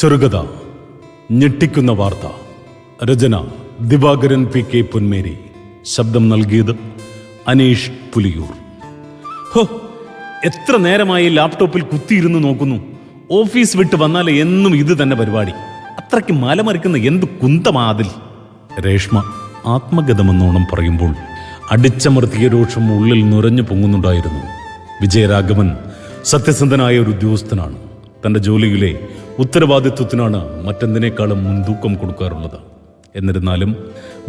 ചെറുകഥ ഞെട്ടിക്കുന്ന വാർത്ത. രചന ദിവാകരൻ പി കെ പൊന്മേരി. ശബ്ദം നൽകിയത് അനീഷ് പുലിയൂർ. ഹോ എത്ര നേരമായി ലാപ്ടോപ്പിൽ കുത്തിയിരുന്ന് നോക്കുന്നു. ഓഫീസ് വിട്ട് വന്നാൽ എന്നും ഇത് തന്നെ പരിപാടി. അത്രയ്ക്ക് മലമറിക്കുന്ന എന്ത് കുന്തമാതിൽ. രേഷ്മ ആത്മഗതമെന്നോണം പറയുമ്പോൾ അടിച്ചമർത്തിയ രോഷം ഉള്ളിൽ നുരഞ്ഞു പൊങ്ങുന്നുണ്ടായിരുന്നു. വിജയരാഘവൻ സത്യസന്ധനായ ഒരു ഉദ്യോഗസ്ഥനാണ്. തന്റെ ജോലിയിലെ ഉത്തരവാദിത്വത്തിനാണ് മറ്റെന്തിനേക്കാളും മുൻതൂക്കം കൊടുക്കാറുള്ളത്. എന്നിരുന്നാലും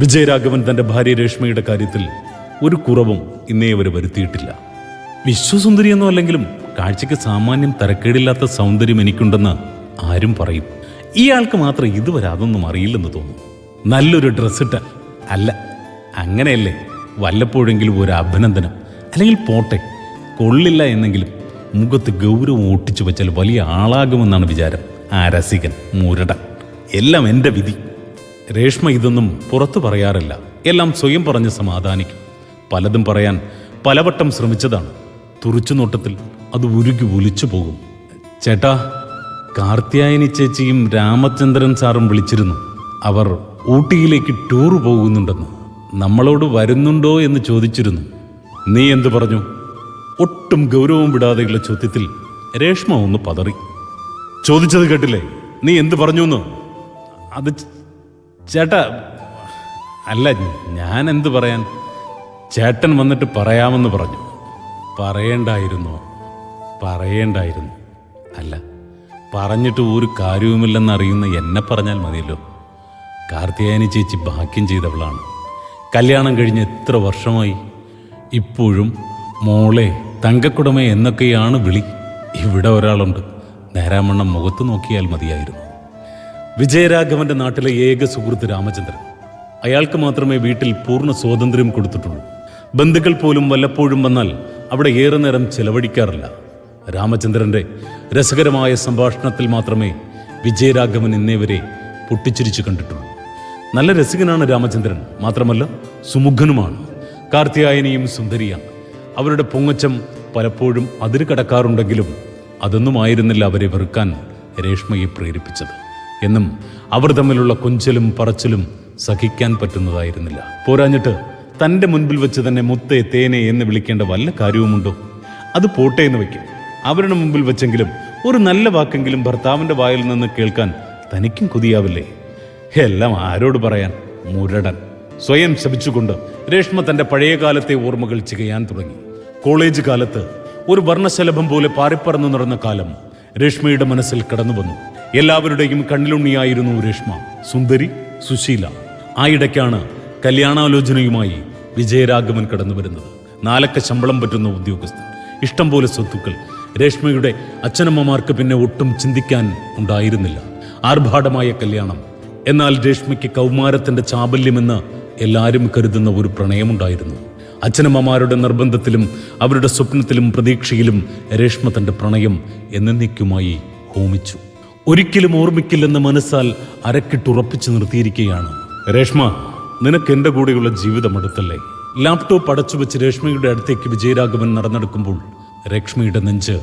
വിജയരാഘവൻ തന്റെ ഭാര്യ രേഷ്മയുടെ കാര്യത്തിൽ ഒരു കുറവും ഇന്നേ വരെ വരുത്തിയിട്ടില്ല. വിശ്വസുന്ദരിയെന്നോ അല്ലെങ്കിലും കാഴ്ചയ്ക്ക് സാമാന്യം തരക്കേടില്ലാത്ത സൗന്ദര്യം എനിക്കുണ്ടെന്ന് ആരും പറയും. ഇയാൾക്ക് മാത്രം ഇതുവരെ അതൊന്നും അറിയില്ലെന്ന് തോന്നുന്നു നല്ലൊരു ഡ്രസ്സിട്ട അല്ല അങ്ങനെയല്ലേ വല്ലപ്പോഴെങ്കിലും ഒരു അഭിനന്ദനം അല്ലെങ്കിൽ പോട്ടെ കൊള്ളില്ല എന്നെങ്കിലും മുഖത്ത് ഗൗരവം ഒട്ടിച്ചു വെച്ചാൽ വലിയ ആളാകുമെന്നാണ് വിചാരം. ആ രസികൻ മുരടൻ എല്ലാം എന്റെ വിധി. രേഷ്മ ഇതൊന്നും പുറത്തു പറയാറില്ല. എല്ലാം സ്വയം പറഞ്ഞ് സമാധാനിക്കും. പലതും പറയാൻ പലവട്ടം ശ്രമിച്ചതാണ്. തുറിച്ചു നോട്ടത്തിൽ അത് ഉരുകി ഒലിച്ചു പോകും. ചേട്ടാ കാർത്യായനി ചേച്ചിയും രാമചന്ദ്രൻ സാറും വിളിച്ചിരുന്നു. അവർ ഊട്ടിയിലേക്ക് ടൂർ പോകുന്നുണ്ടെന്ന് നമ്മളോട് വരുന്നുണ്ടോ എന്ന് ചോദിച്ചിരുന്നു. നീ എന്തു പറഞ്ഞു? ഒട്ടും ഗൗരവം വിടാതെയുള്ള ചോദ്യത്തിൽ രേഷ്മ ഒന്ന് പതറി. ചോദിച്ചത് കേട്ടില്ലേ? നീ എന്ത് പറഞ്ഞു എന്ന് അത് ചേട്ട അല്ല ഞാൻ എന്ത് പറയാൻ? ചേട്ടൻ വന്നിട്ട് പറയാമെന്ന് പറഞ്ഞു. പറയണ്ടായിരുന്നോ. പറയണ്ടായിരുന്നു. അല്ല പറഞ്ഞിട്ട് ഒരു കാര്യവുമില്ലെന്നറിയുന്ന എന്നെ പറഞ്ഞാൽ മതിയല്ലോ. കാർത്തിയായനി ചേച്ചി ഭാഗ്യം ചെയ്തവളാണ്. കല്യാണം കഴിഞ്ഞ് എത്ര വർഷമായി? ഇപ്പോഴും മോളെ തങ്കക്കുടമേ എന്നൊക്കെയാണ് വിളി. ഇവിടെ ഒരാളുണ്ട്. നേരാമണ്ണം മുഖത്ത് നോക്കിയാൽ മതിയായിരുന്നു. വിജയരാഘവന്റെ നാട്ടിലെ ഏക സുഹൃത്ത് രാമചന്ദ്രൻ. അയാൾക്ക് മാത്രമേ വീട്ടിൽ പൂർണ സ്വാതന്ത്ര്യം കൊടുത്തിട്ടുള്ളൂ. ബന്ധുക്കൾ പോലും വല്ലപ്പോഴും വന്നാൽ അവിടെ ഏറെ നേരം ചെലവഴിക്കാറില്ല. രാമചന്ദ്രന്റെ രസകരമായ സംഭാഷണത്തിൽ മാത്രമേ വിജയരാഘവൻ ഇന്നേവരെ പൊട്ടിച്ചിരിച്ചു കണ്ടിട്ടുള്ളൂ. നല്ല രസികനാണ് രാമചന്ദ്രൻ. മാത്രമല്ല സുമുഖനുമാണ്. കാർത്തിയായനിയും സുന്ദരിയാണ്. അവരുടെ പൊങ്ങച്ചം പലപ്പോഴും അതിര് കടക്കാറുണ്ടെങ്കിലും അതൊന്നും ആയിരുന്നില്ല അവരെ വെറുക്കാൻ രേഷ്മയെ പ്രേരിപ്പിച്ചത്. എന്നും അവർ തമ്മിലുള്ള കൊഞ്ചലും പറച്ചിലും സഹിക്കാൻ പറ്റുന്നതായിരുന്നില്ല. പോരാഞ്ഞിട്ട് തന്റെ മുൻപിൽ വെച്ച് തന്നെ മുത്തേ തേനെ എന്ന് വിളിക്കേണ്ട വല്ല കാര്യവുമുണ്ടോ? അത് പോട്ടെ എന്ന് വയ്ക്കും. അവരുടെ മുമ്പിൽ വെച്ചെങ്കിലും ഒരു നല്ല വാക്കെങ്കിലും ഭർത്താവിന്റെ വായിൽ നിന്ന് കേൾക്കാൻ തനിക്കും കൊതിയാവില്ലേ? എല്ലാം ആരോട് പറയാൻ? മുരടൻ. സ്വയം ശപിച്ചുകൊണ്ട് രേഷ്മ തന്റെ പഴയകാലത്തെ ഓർമ്മകൾ ചികയാൻ തുടങ്ങി. കോളേജ് കാലത്ത് ഒരു വർണശലഭം പോലെ പാറിപ്പറന്നു നടന്ന കാലം രേഷ്മയുടെ മനസ്സിൽ കടന്നു വന്നു. എല്ലാവരുടെയും കണ്ണിലുണ്ണിയായിരുന്നു രേഷ്മ സുന്ദരി സുശീല. ആ ഇടയ്ക്കാണ് കല്യാണാലോചനയുമായി വിജയരാഘവൻ കടന്നു വരുന്നത്. നാലക്ക ശമ്പളം പറ്റുന്ന ഉദ്യോഗസ്ഥൻ. ഇഷ്ടം പോലെ സ്വത്തുക്കൾ രേഷ്മയുടെ അച്ഛനമ്മമാർക്ക് പിന്നെ ഒട്ടും ചിന്തിക്കാൻ ഉണ്ടായിരുന്നില്ല. ആർഭാടമായ കല്യാണം. എന്നാൽ രേഷ്മയ്ക്ക് കൗമാരത്തിന്റെ ചാബല്യമെന്ന് എല്ലാവരും കരുതുന്ന ഒരു പ്രണയമുണ്ടായിരുന്നു. അച്ഛനമ്മമാരുടെ നിർബന്ധത്തിലും അവരുടെ സ്വപ്നത്തിലും പ്രതീക്ഷയിലും രേഷ്മ തന്റെ പ്രണയം എന്നേക്കുമായി ഹോമിച്ചു. ഒരിക്കലും ഓർമ്മിക്കില്ലെന്ന മനസ്സാൽ അരക്കിട്ടുറപ്പിച്ചു നിർത്തിയിരിക്കുകയാണ്. രേഷ്മ നിനക്ക് എന്റെ കൂടെയുള്ള ജീവിതം അടുത്തല്ലേ? ലാപ്ടോപ്പ് അടച്ചു വെച്ച് രേഷ്മയുടെ അടുത്തേക്ക് വിജയരാഘവൻ നടന്നെടുക്കുമ്പോൾ രേഷ്മയുടെ നെഞ്ച്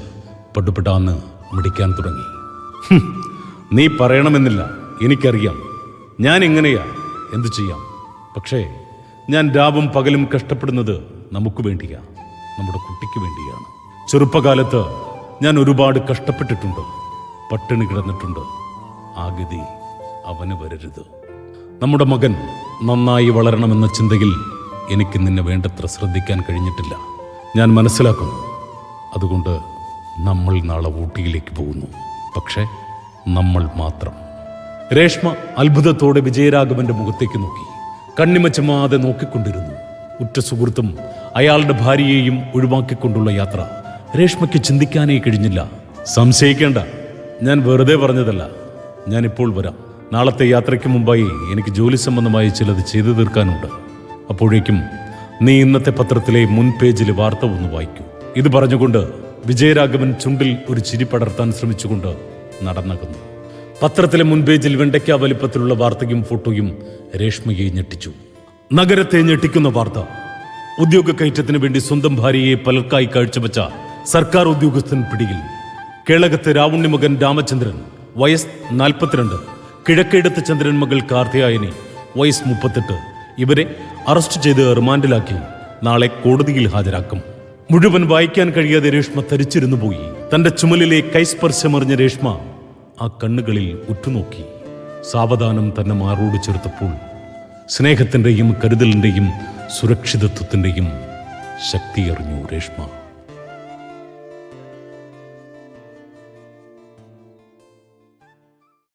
പടുപെട്ടാന്ന് മിടിക്കാൻ തുടങ്ങി. നീ പറയണമെന്നില്ല. എനിക്കറിയാം. ഞാൻ എങ്ങനെയാ എന്തു ചെയ്യാം? പക്ഷേ ഞാൻ രാവും പകലും കഷ്ടപ്പെടുന്നത് നമുക്ക് വേണ്ടിയാ നമ്മുടെ കുട്ടിക്ക് വേണ്ടിയാണ്. ചെറുപ്പകാലത്ത് ഞാൻ ഒരുപാട് കഷ്ടപ്പെട്ടിട്ടുണ്ട് പട്ടിണി കിടന്നിട്ടുണ്ട്. ആ ഗതി അവന് വരരുത്. നമ്മുടെ മകൻ നന്നായി വളരണമെന്ന ചിന്തയിൽ എനിക്ക് നിന്നെ വേണ്ടത്ര ശ്രദ്ധിക്കാൻ കഴിഞ്ഞിട്ടില്ല. ഞാൻ മനസ്സിലാക്കുന്നു അതുകൊണ്ട് നമ്മൾ നാളെ ഊട്ടിയിലേക്ക് പോകുന്നു. പക്ഷേ നമ്മൾ മാത്രം. രേഷ്മ അത്ഭുതത്തോടെ വിജയരാഘവന്റെ മുഖത്തേക്ക് നോക്കി. കണ്ണിമച്ചമാതെ നോക്കിക്കൊണ്ടിരുന്നു. ഉറ്റ സുഹൃത്തും അയാളുടെ ഭാര്യയെയും ഒഴിവാക്കിക്കൊണ്ടുള്ള യാത്ര. രേഷ്മയ്ക്ക് ചിന്തിക്കാനേ കഴിഞ്ഞില്ല. സംശയിക്കേണ്ട. ഞാൻ വെറുതെ പറഞ്ഞതല്ല. ഞാനിപ്പോൾ വരാം. നാളത്തെ യാത്രയ്ക്ക് മുമ്പായി എനിക്ക് ജോലി സംബന്ധമായി ചിലത് ചെയ്തു തീർക്കാനുണ്ട്. അപ്പോഴേക്കും നീ ഇന്നത്തെ പത്രത്തിലെ മുൻ പേജിലെ വാർത്ത ഒന്ന് വായിക്കൂ. ഇത് പറഞ്ഞുകൊണ്ട് വിജയരാഘവൻ ചുണ്ടിൽ ഒരു ചിരി പടർത്താൻ ശ്രമിച്ചുകൊണ്ട് നടന്നകുന്നു. പത്രത്തിലെ മുൻപേജിൽ വെണ്ടയ്ക്ക വലിപ്പത്തിലുള്ള വാർത്തയും ഫോട്ടോയും രേഷ്മയെ ഞെട്ടിച്ചു. നഗരത്തെ ഞെട്ടിക്കുന്ന വാർത്ത. ഉദ്യോഗ കയറ്റത്തിന് വേണ്ടി സ്വന്തം ഭാര്യയെ പലർക്കായി കാഴ്ചവെച്ച സർക്കാർ ഉദ്യോഗസ്ഥൻ പിടിയിൽ. കേളകത്തെ രാവുണ്ണിമകൻ രാമചന്ദ്രൻ വയസ് നാൽപ്പത്തിരണ്ട്. കിഴക്കേടത്ത് ചന്ദ്രൻ മകൾ കാർത്തിയായനി വയസ് മുപ്പത്തെട്ട്. ഇവരെ അറസ്റ്റ് ചെയ്ത് റിമാൻഡിലാക്കി. നാളെ കോടതിയിൽ ഹാജരാക്കും. മുഴുവൻ വായിക്കാൻ കഴിയാതെ രേഷ്മ തരിച്ചിരുന്നു പോയി. തന്റെ ചുമലിലെ കൈസ്പർശമറിഞ്ഞ രേഷ്മ ആ കണ്ണുകളിൽ ഉറ്റുനോക്കി. സാവധാനം തന്നെ മാറോട് ചേർത്തപ്പോൾ സ്നേഹത്തിന്റെയും കരുതലിന്റെയും സുരക്ഷിതത്വത്തിന്റെയും ശക്തിയറിഞ്ഞു രേഷ്മ.